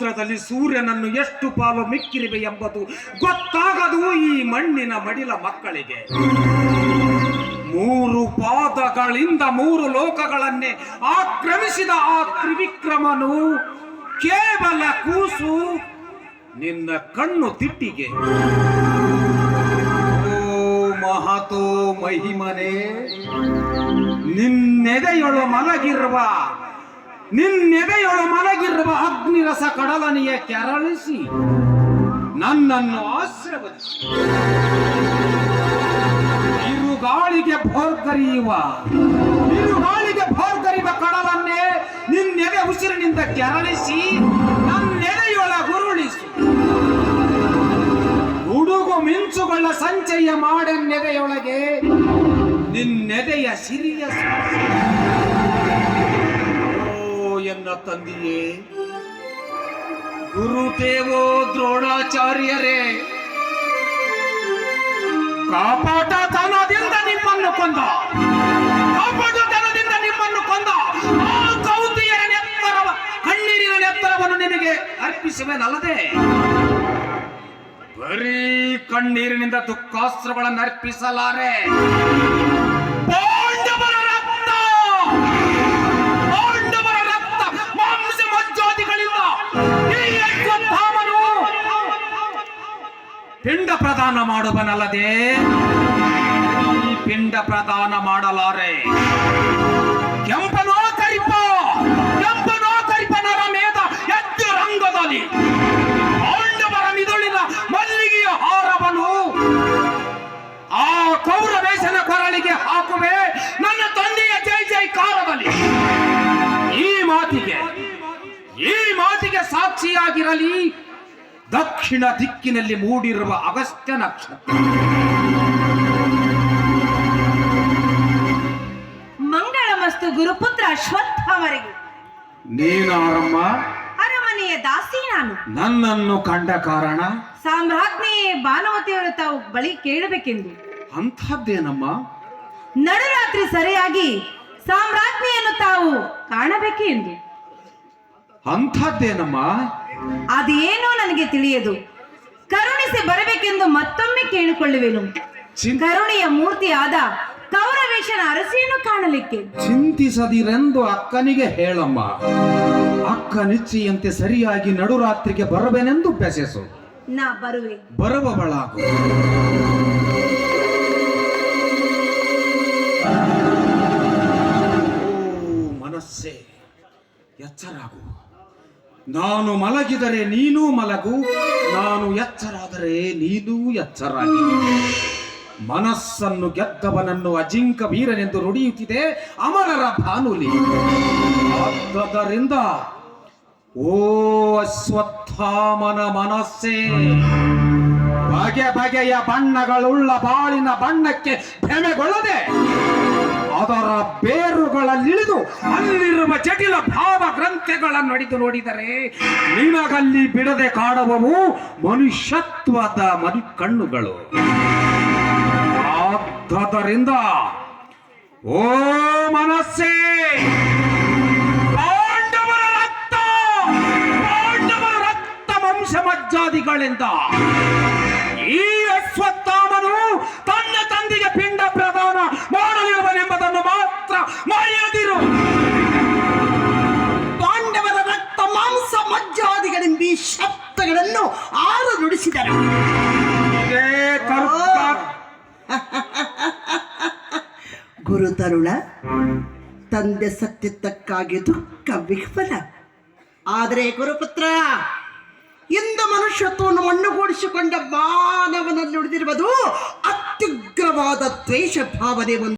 ಪಾತ್ರದಲ್ಲಿ ಸೂರ್ಯನನ್ನು ಎಷ್ಟು ಪಾಲು ಮಿಕ್ಕಿರಿವೆ ಎಂಬುದು ಗೊತ್ತಾಗದು ಈ ಮಣ್ಣಿನ ಮಡಿಲ ಮಕ್ಕಳಿಗೆ. ಮೂರು ಪಾದಗಳಿಂದ ಮೂರು ಲೋಕಗಳನ್ನೇ ಆಕ್ರಮಿಸಿದ ಆ ತ್ರಿವಿಕ್ರಮನು ಕೇವಲ ಕೂಸು ನಿನ್ನ ಕಣ್ಣು ತಿಟ್ಟಿಗೆ. ಮಹತೋ ಮಹಿಮನೆ, ನಿನ್ನೆದೆಯೊಳು ಮಲಗಿರುವ ನಿನ್ನೆದೆಯೊಳು ಮಲಗಿರುವ ಅಗ್ನಿರಸ ಕಡಲನೆಯ ಕೆರಳಿಸಿ ನನ್ನನ್ನು ಆಶ್ರವದಿಸಿ. ಗಾಳಿಗೆ ಭೋರ್ಗರಿಯುವ ಬಿರುಗಾಳಿಗೆ ಭೋರ್ಗರಿಯುವ ಕಡಲನ್ನೇ ನಿನ್ನೆದೆ ಉಸಿರಿನಿಂದ ಕೆರಳಿಸಿ ನನ್ನೆದೆಯೊಳ ಗುರುಳಿಸಿ. ಹುಡುಗು ಮಿಂಚುಗಳ ಸಂಚಯ ಮಾಡೆನ್ನೆದೆಯೊಳಗೆ ನಿನ್ನೆದೆಯ ಸಿರಿಯ ಶ್ವಾಸ. ತಂದಿಯೇ? ಗುರುದೇವೋ ದ್ರೋಣಾಚಾರ್ಯರೇ ಕಾಪಾಟತನದಿಂದ ನಿಮ್ಮನ್ನು ಕೊಂದ. ಕಾಪಾಟತನದಿಂದ ನಿಮ್ಮನ್ನು ಕೊಂದ. ಆ ಕೌತಿಯರ ನೆತ್ತರವ, ಕಣ್ಣೀರಿನ ನೆತ್ತರವನ್ನು ನಿಮಗೆ ಅರ್ಪಿಸುವೆನಲ್ಲದೆ? ಬರೀ ಕಣ್ಣೀರಿನಿಂದ ದುಃಖಾಸ್ತ್ರಗಳನ್ನು ಅರ್ಪಿಸಲಾರೆ. ಪಿಂಡ ಪ್ರದಾನ ಮಾಡುವನಲ್ಲದೆ ಪಿಂಡ ಪ್ರದಾನ ಮಾಡಲಾರೆ. ಕೆಂಪನೋ ಕರಿಪ, ಕೆಂಪನೋ ಕರಿಪನರ ಮೇದ ಎದ್ದು ರಂಗದಲ್ಲಿ ಪಾಂಡವರ ಮಿದುಳಿನ ಮಲ್ಲಿಗೆಯ ಹಾರವನು ಆ ಕೌರವೇಶನ ಕೊರಳಿಗೆ ಹಾಕುವೆ. ನನ್ನ ತಂದೆಯ ಜೈ ಜೈ ಕಾಲದಲ್ಲಿ ಈ ಮಾತಿಗೆ ಈ ಮಾತಿಗೆ ಸಾಕ್ಷಿಯಾಗಿರಲಿ. ದಕ್ಷಿಣ ದಿಕ್ಕಿನಲ್ಲಿ ಮೂಡಿರುವ ಅಗಸ್ತ್ಯ ನಕ್ಷತ್ರ. ಮಂಗಳಮಸ್ತು ಗುರುಪುತ್ರ ಅಶ್ವತ್ಥವರೆಗೆ ನೀನಾರಮ್ಮ. ಅರಮನೆಯ ದಾಸಿ ನಾನು. ನನ್ನನ್ನು ಕಂಡ ಕಾರಣ? ಸಾಮ್ರಾಜ್ಞಿ ಭಾನುಮತಿಯವರು ತಾವು ಬಳಿ ಕೇಳಬೇಕೆಂದು. ಅಂಥದ್ದೇನಮ್ಮ? ನಡುರಾತ್ರಿ ಸರಿಯಾಗಿ ಸಾಮ್ರಾಜ್ಞಿಯನ್ನು ತಾವು ಕಾಣಬೇಕೆ ಎಂದು ಅಂಥದ್ದೇನಮ್ಮ? ಅದೇನೋ ನನಗೆ ತಿಳಿಯದು. ಕರುಣಿಸಿ ಬರಬೇಕೆಂದು ಮತ್ತೊಮ್ಮೆ ಕೇಳಿಕೊಳ್ಳುವೆನು. ಕರುಣೆಯ ಮೂರ್ತಿಯಾದ ಕೌರವೇಶನ ಅರಸಿಯನ್ನು ಕಾಣಲಿಕ್ಕೆ. ಚಿಂತಿಸದಿರೆಂದು ಅಕ್ಕನಿಗೆ ಹೇಳಮ್ಮ. ಅಕ್ಕ ನಿಚ್ಚೆಯಂತೆ ಸರಿಯಾಗಿ ನಡುರಾತ್ರಿಗೆ ಬರಬೇನೆಂದು ಬೆಸೆಸು ನಾ ಬರುವೆ. ಓ ಮನಸ್ಸೇ ಎಚ್ಚರಾಗು. ನಾನು ಮಲಗಿದರೆ ನೀನೂ ಮಲಗು, ನಾನು ಎಚ್ಚರಾದರೆ ನೀನು ಎಚ್ಚರಾಗಿ ಮನಸ್ಸನ್ನು ಗೆದ್ದವನನ್ನು ಅಜಿಂಕ ವೀರನೆಂದು ನುಡಿಯುತ್ತಿದೆ ಅಮರರ ಭಾನುಲಿ. ಆದ್ದರಿಂದ ಓ ಅಶ್ವತ್ಥಾಮನ ಮನಸ್ಸೇ, ಬಗೆ ಬಗೆಯ ಬಣ್ಣಗಳುಳ್ಳ ಬಾಳಿನ ಬಣ್ಣಕ್ಕೆ ಭ್ರಮೆಗೊಳ್ಳದೆ ಅದರ ಬೇರುಗಳಲ್ಲಿಳಿದು ಅಲ್ಲಿರುವ ಜಟಿಲ ಭಾವ ಗ್ರಂಥಗಳನ್ನು ಹಿಡಿದು ನೋಡಿದರೆ ನಿನಗಲ್ಲಿ ಬಿಡದೆ ಕಾಡುವವು ಮನುಷ್ಯತ್ವದ ಮನು ಕಣ್ಣುಗಳು ಆದ್ದರಿಂದ ಓ ಮನಸ್ಸೇ, ಪಾಂಡವರ ರಕ್ತ ಪಾಂಡವರ ರಕ್ತ ವಂಶ ಮಜ್ಜಾದಿಗಳಿಂದ ಈ ಅಶ್ವತ್ಥಾಮನು ಶಬ್ದಗಳನ್ನು ಆರು ನುಡಿಸಿದರು ಇದೇ ತರ್ಕ ಗುರು ತರುಣ ತಂದೆ ಸತ್ಯತ್ತಕ್ಕಾಗಿ ದುಃಖ ವಿಫಲ ಆದರೆ ಗುರುಪುತ್ರ ಇಂದು ಮನುಷ್ಯತ್ವವನ್ನು ಮಣ್ಣುಗೂಡಿಸಿಕೊಂಡ ಮಾನವನಲ್ಲಿ ನುಡಿದಿರುವುದು ಅತ್ಯುಗ್ರವಾದ ದ್ವೇಷ ಭಾವನೆ ಒಂದು.